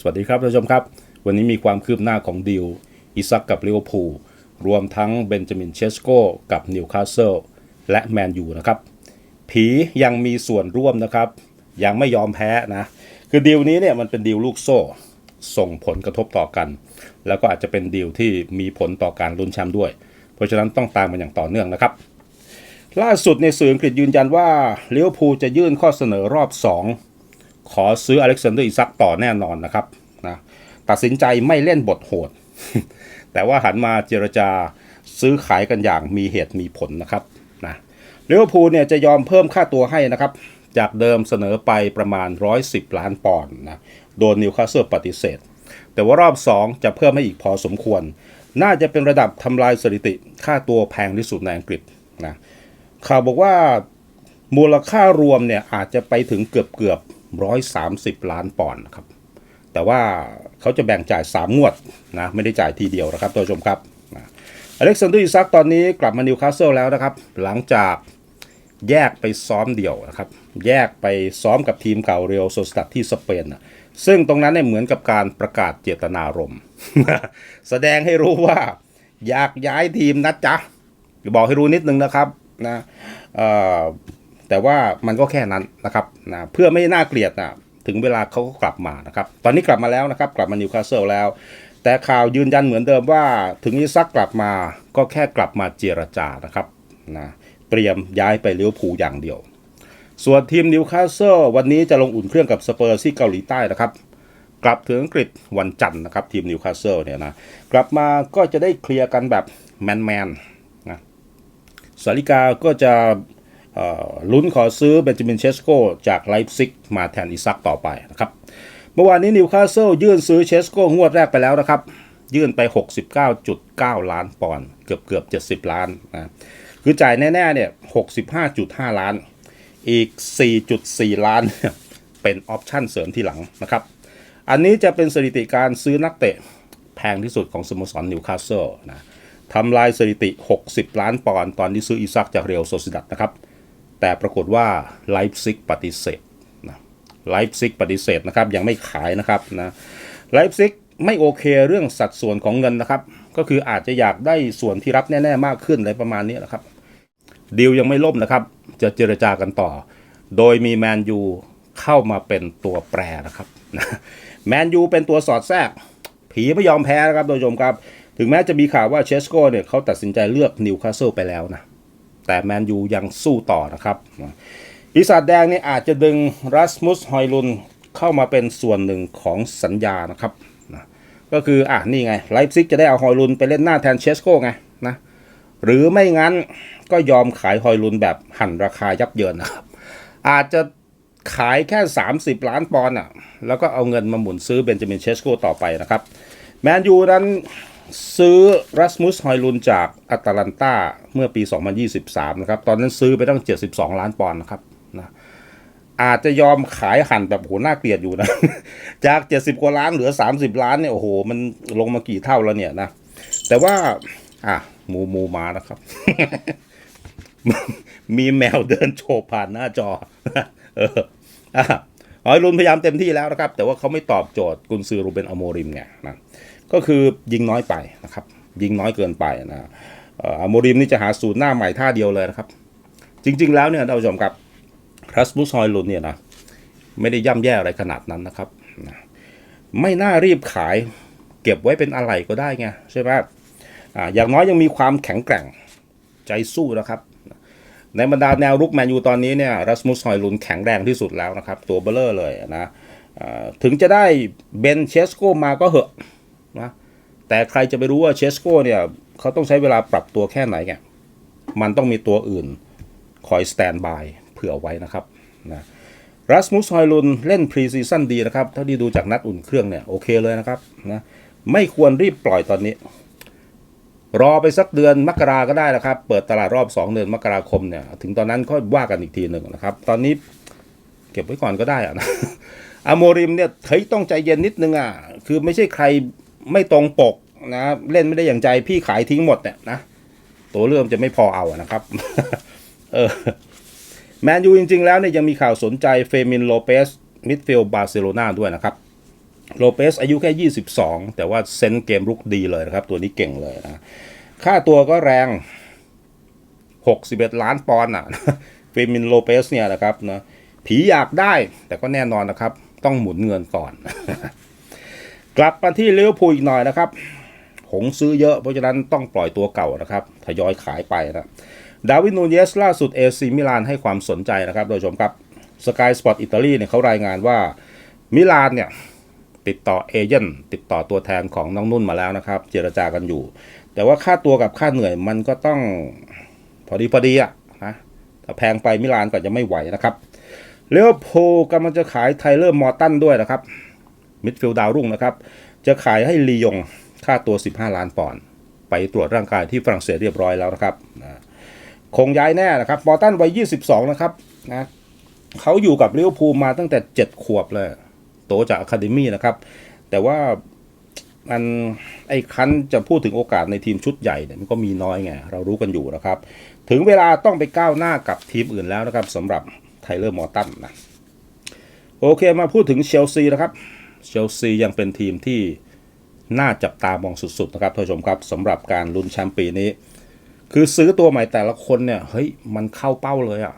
สวัสดีครับท่านผู้ชมครับ วันนี้มีความคืบหน้าของดิวอิซักกับลิเวอร์พูลรวมทั้งเบนจามินเชสโกกับนิวคาสเซิลและแมนยูนะครับผียังมีส่วนร่วมนะครับ ยังไม่ยอมแพ้นะ คือดีลนี้เนี่ยมันเป็นดีลลูกโซ่ส่งผลกระทบต่อกัน แล้วก็อาจจะเป็นดีลที่มีผลต่อการลุ้นแชมป์ด้วย เพราะฉะนั้นต้องตามมันอย่างต่อเนื่องนะครับ ล่าสุดในสื่ออังกฤษยืนยันว่าลิเวอร์พูลจะยื่นข้อเสนอรอบ 2 ขอซื้ออเล็กซานเดอร์อิซักต่อแน่นอนนะครับนะตัดสินใจไม่เล่นบทโหด แต่ว่าหันมาเจรจาซื้อขายกันอย่างมีเหตุมีผลนะครับนะลิเวอร์พูลเนี่ยจะยอมเพิ่มค่าตัวให้นะครับ จากเดิมเสนอไปประมาณ 110 ล้านปอนด์นะโดนนิวคาสเซิลปฏิเสธ แต่ว่ารอบ 2 จะเพิ่มให้อีกพอสมควร น่าจะเป็นระดับทำลายสถิติค่าตัวแพงที่สุดในอังกฤษนะข่าวบอกว่ามูลค่ารวมเนี่ยอาจจะไปถึงเกือบเกือบ 130 ล้านปอนด์นะครับ แต่ว่าเขาจะแบ่งจ่าย 3 งวดนะ ไม่ได้จ่ายทีเดียวนะครับท่านผู้ชมครับอเล็กซานเดอร์อิซักตอนนี้กลับมานิวคาสเซิลแล้วนะครับ หลังจากแยกไปซ้อมเดี่ยวนะครับ แยกไปซ้อมกับทีมเก่าเรอัลโซสตัดที่สเปนนะซึ่งตรงนั้นเนี่ยเหมือนกับการประกาศเจตนารมณ์ แสดงให้รู้ว่าอยากย้ายทีมนะจ๊ะบอกให้รู้นิดนึงนะครับนะเอ่อ แต่ว่ามันก็แค่นั้นนะครับนะเพื่อไม่น่าเกลียดนะถึงเวลาเขาก็กลับมานะครับ ตอนนี้กลับมาแล้วนะครับ กลับมานิวคาสเซิลแล้ว แต่ข่าวยืนยันเหมือนเดิมว่า ถึงอิซักกลับมาก็แค่กลับมาเจรจานะครับนะเตรียมย้ายไปเลิเวอร์พูอย่างเดียว ส่วนทีมนิวคาสเซิลวันนี้จะลงอุ่นเครื่องกับสเปอร์ที่เกาหลีใต้นะครับ กลับถึงอังกฤษวันจันทร์นะครับ ทีมนิวคาสเซิลเนี่ยนะกลับมาก็จะได้เคลียร์กันแบบแมนๆนนะสาริกาก็จะ ลุ้นขอซื้อเบนจามินเชสโกจากไลฟ์ซิกมาแทนอิซักต่อไปนะครับเมื่อวานนี้นิวคาสเซิลยื่นซื้อเชสโกงวดแรกไปแล้วนะครับ ยื่นไป 69.9 ล้านปอนด์เกือบเกือบ70 ล้านนะคือจ่ายแน่ๆเนี่ย65.5 ล้าน อีก 4.4 ล้านเนี่ยเป็นออปชั่นเสริมทีหลังนะครับ อันนี้จะเป็นสถิติการซื้อนักเตะแพงที่สุดของสโมสรนิวคาสเซิลนะทำลายสถิติ 60 ล้านปอนด์ตอนที่ซื้ออิซักจากเรอัลโซซิดัดนะครับ แต่ปรากฏว่าไลฟ์ซิกปฏิเสธนะไลฟ์ซิกปฏิเสธนะครับยังไม่ขายนะครับนะไลฟ์ซิกไม่โอเคเรื่องสัดส่วนของเงินนะครับ ก็คืออาจจะอยากได้ส่วนที่รับแน่ ๆ มากขึ้นอะไรประมาณนี้นะครับดีลยังไม่ล่มนะครับ จะเจรจากันต่อ โดยมีแมนยูเข้ามาเป็นตัวแปรนะครับแมนยูเป็นตัวสอดแทรก ผีไม่ยอมแพ้นะครับโดยชมครับ ถึงแม้จะมีข่าวว่าเชสโกเนี่ยเขาตัดสินใจเลือกนิวคาสเซิลไปแล้วนะ แต่แมนยูยังสู้ต่อนะครับปีศาจแดงนี่อาจจะดึงรัสมุสฮอยลุนเข้ามาเป็นส่วนหนึ่งของสัญญานะครับนะก็คืออะนี่ไงไลฟ์ซิกจะได้เอาฮอยลุนไปเล่นหน้าแทนเชสโกไงนะหรือไม่งั้นก็ยอมขายฮอยลุนแบบหั่นราคายับเยินนะครับ อาจจะขายแค่ 30 ล้านปอนด์อะแล้วก็เอาเงินมาหมุนซื้อเบนจามินเชสโกต่อไปนะครับแมนยูนั้น ซื้อรัสมุสฮอยลุนจากอัตแลนตาเมื่อปี 2023 นะครับ ตอนนั้นซื้อไปตั้ง 72 ล้านปอนด์นะครับนะอาจจะยอมขายหั่นแบบโหน่าเกลียดอยู่นะ จาก 70 กว่าล้านเหลือ 30 ล้านเนี่ยโอ้โห มันลงมากี่เท่าแล้วเนี่ยนะ แต่ว่า อะหมูหมูมานะครับ มีแมวเดินโฉบผ่านหน้าจอ เอออะหอยลุนพยายามเต็มที่แล้วนะครับ แต่ว่าเขาไม่ตอบโจทย์กุนซือรูเบนอโมริมไงนะ ก็คือยิงน้อยไปนะครับ ยิงน้อยเกินไปนะอโมริมนี่จะหาสูตรหน้าใหม่ท่าเดียวเลยนะครับ จริง ๆ แล้วเนี่ยท่านผู้ชมครับครัสมุสฮอยลุนเนี่ยนะไม่ได้ย่ำแย่อะไรขนาดนั้นนะครับ ไม่น่ารีบขายเก็บไว้เป็นอะไรก็ได้ไงใช่ไหมออย่างน้อยยังมีความแข็งแกร่งใจสู้นะครับ ในบรรดาแนวรุกแมนยูตอนนี้เนี่ยรัสมุสฮอยลุนแข็งแรงที่สุดแล้วนะครับ ตัวเบลเลอร์เลยนะถึงจะได้เบนเชสโกมาก็เหอะ นะแต่ใครจะไปรู้ว่าเชสโกเนี่ยเขาต้องใช้เวลาปรับตัวแค่ไหนไงมันต้องมีตัวอื่นคอยสแตนบายเผื่อไว้นะครับนะรัสมุสฮอยลุนเล่นพรีซีซั่นดีนะครับเท่าที่ดูจากนัดอุ่นเครื่องเนี่ยโอเคเลยนะครับนะไม่ควรรีบปล่อยตอนนี้ รอไปสักเดือนมกราก็ได้นะครับ เปิดตลาดรอบ 2 เดือนมกราคมเนี่ยถึงตอนนั้นค่อยว่ากันอีกทีหนึ่งนะครับ ตอนนี้เก็บไว้ก่อนก็ได้อะนะอโมริมเนี่ยเฮ้ยต้องใจเย็นนิดนึงอะคือไม่ใช่ใคร ไม่ตรงปกนะเล่นไม่ได้อย่างใจพี่ขายทิ้งหมดเนี่ยนะตัวเรื่องจะไม่พอเอานะครับ เออแมนยูจริง ๆ แล้วเนี่ยยังมีข่าวสนใจเฟมินโลเปสมิดฟิลด์บาร์เซโลนาด้วยนะครับโลเปสอายุแค่ 22 แต่ว่าเซนเกมรุกดีเลยนะครับ ตัวนี้เก่งเลยนะค่าตัวก็แรง 61 ล้านปอนด์อะเฟมินโลเปสเนี่ยนะครับนะผีอยากได้แต่ก็แน่นอนนะครับ ต้องหมุนเงินก่อน กลับมาที่เลี้ยวภูอีกหน่อยนะครับหงซื้อเยอะเพราะฉะนั้นต้องปล่อยตัวเก่านะครับทยอยขายไปนะดาวินนูเยสล่าสุดเอซีมิลานให้ความสนใจนะครับโดยชมครับสกายสปอร์ตอิตาลีเนี่ยเขารายงานว่ามิลานเนี่ยติดต่อเอเจนต์ติดต่อตัวแทนของน้องนุ่นมาแล้วนะครับ เจรจากันอยู่ แต่ว่าค่าตัวกับค่าเหนื่อยมันก็ต้องพอดีพอดีอะนะถ้าแพงไปมิลานก็จะไม่ไหวนะครับเลโอโพกำลังจะขายไทเลอร์มอร์ตันด้วยนะครับ มิดฟิลด์ดาวรุ่งนะครับ จะขายให้ลียงค่าตัว 15 ล้านปอนด์ไปตรวจร่างกายที่ฝรั่งเศสเรียบร้อยแล้วนะครับนะคงย้ายแน่นะครับมอร์ตันวัย 22 นะครับนะเขาอยู่กับลิเวอร์พูลมาตั้งแต่ 7 ขวบเลย โตจากอะคาเดมี่นะครับ แต่ว่ามันไอ้คันจะพูดถึงโอกาสในทีมชุดใหญ่เนี่ยมันก็มีน้อยไง เรารู้กันอยู่นะครับ ถึงเวลาต้องไปก้าวหน้ากับทีมอื่นแล้วนะครับสำหรับไทเลอร์มอร์ตันนะโอเคมาพูดถึงเชลซีนะครับ เชลซียังเป็นทีมที่น่าจับตามองสุดๆนะครับท่านผู้ชมครับสำหรับการลุ้นแชมป์ปีนี้ คือซื้อตัวใหม่แต่ละคนเนี่ยเฮ้ยมันเข้าเป้าเลยอะ่ะ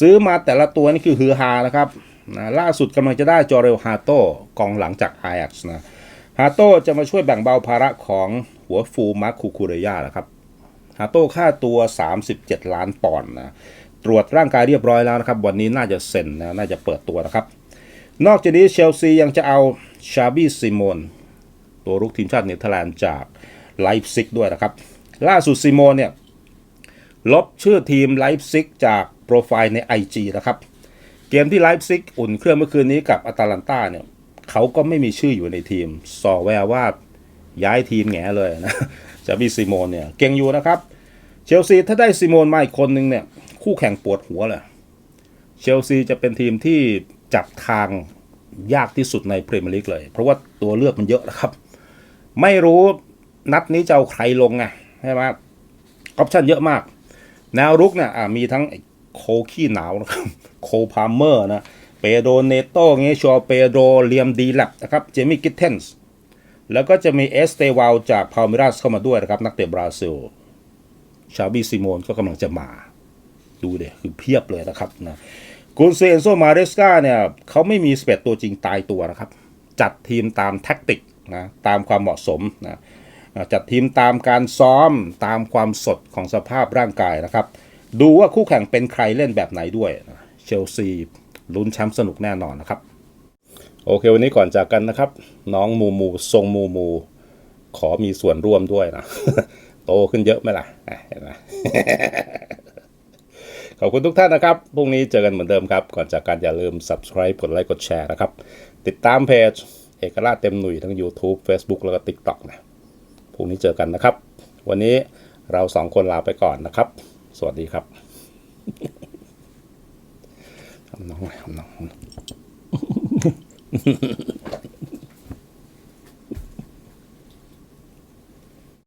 ซื้อมาแต่ละตัวนี่คือฮือฮานะครับนะล่าสุดกำลังจะได้จอเรลฮาโต้กองหลังจากไอ a อกซ์นะฮาโต้จะมาช่วยแบ่งเบาภาระของหัวฟูมาร์คคูคูเรยานะครับฮาโต้ค่าตัว 37 ล้านปอนด์นะตรวจร่างกายเรียบร้อยแล้วนะครับ วันนี้น่าจะเซ็นนะน่าจะเปิดตัวนะครับ นอกจากนี้เชลซียังจะเอาชาบีซิโมนตัวรุกทีมชาติเนเธอร์แลนด์จากไลฟ์ซิกด้วยนะครับ ล่าสุดซิโมนเนี่ยลบชื่อทีมไลฟ์ซิกจากโปรไฟล์ใน IG นะครับ เกมที่ไลฟ์ซิกอุ่นเครื่องเมื่อคืนนี้กับอตาลันตาเนี่ยเขาก็ไม่มีชื่ออยู่ในทีมสอแววว่าย้ายทีมแง่เลยนะชาบีซิโมนเนี่ยเก่งอยู่นะครับ เชลซีถ้าได้ซิโมนมาอีกคนนึงเนี่ยคู่แข่งปวดหัวเลยเชลซีจะเป็นทีมที่ จับทางยากที่สุดในพรีเมียร์ลีกเลย เพราะว่าตัวเลือกมันเยอะนะครับ ไม่รู้นัดนี้จะเอาใครลงไงใช่ไหมออปชั่นเยอะมาก แนวรุกเนี่ยอะมีทั้งโคขี้หนาวนะครับโคพาร์เมอร์นะเปโดเนโตเงชัวเปโดเลียมดีแลบนะครับเจมี่กิทเทนส์แล้วก็จะมีเอสเตวาลจากพา l มิรัสเข้ามาด้วยนะครับ นักเตะบราซิล ชาบีซิโมนก็กำลังจะมา ดูเด็คือเพียบเลยนะครับนะ กุนเซนโซมาเรสกาเนี่ยเขาไม่มีสเปดตัวจริงตายตัวนะครับ จัดทีมตามแท็กติกนะตามความเหมาะสมนะจัดทีมตามการซ้อมตามความสดของสภาพร่างกายนะครับ ดูว่าคู่แข่งเป็นใครเล่นแบบไหนด้วยเชลซีลุ้นแชมป์สนุกแน่นอนนะครับ โอเค วันนี้ก่อนจากกันนะครับ น้องมูมูทรงมูมู ขอมีส่วนร่วมด้วยนะ โตขึ้นเยอะไหมล่ะอะเห็นไหม ขอบคุณทุกท่านนะครับ พรุ่งนี้เจอกันเหมือนเดิมครับ ก่อนจากกันอย่าลืม subscribe กดไลค์กดแชร์นะครับ ติดตามเพจเอกราชเต็มหนุ่ยทั้ง YouTube Facebook แล้วก็ TikTok นะพรุ่งนี้เจอกันนะครับ วันนี้เราสองคนลาไปก่อนนะครับ สวัสดีครับทำน้องทำน้อง